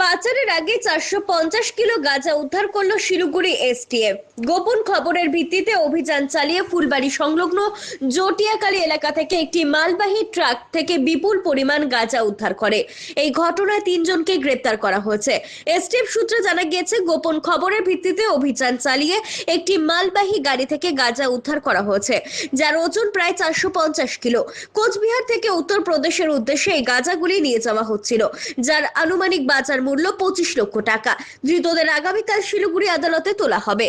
পাচারের আগে চারশো পঞ্চাশ কিলো গাঁজা উদ্ধার করল শিলিগুড়ি এসটিএফ। গোপন খবরের ভিত্তিতে অভিযান চালিয়ে ফুলবাড়ি সংলগ্ন জটিয়াকালী এলাকা থেকে একটি মালবাহী ট্রাক থেকে বিপুল পরিমাণ গাঁজা উদ্ধার করে। এই ঘটনায় তিনজনকে গ্রেপ্তার করা হয়েছে। এসটিএফ সূত্রে জানা গিয়েছে, গোপন খবরের ভিত্তিতে অভিযান চালিয়ে একটি মালবাহী গাড়ি থেকে গাঁজা উদ্ধার করা হয়েছে, যার ওজন প্রায় চারশো পঞ্চাশ কিলো। কোচবিহার থেকে উত্তরপ্রদেশের উদ্দেশ্যে এই গাঁজাগুলি নিয়ে যাওয়া হচ্ছিল, যার আনুমানিক বাজার মূল্য পঁচিশ লক্ষ টাকা। ধৃতদের আগামীকাল শিলিগুড়ি আদালতে তোলা হবে।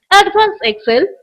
Advanced Excel.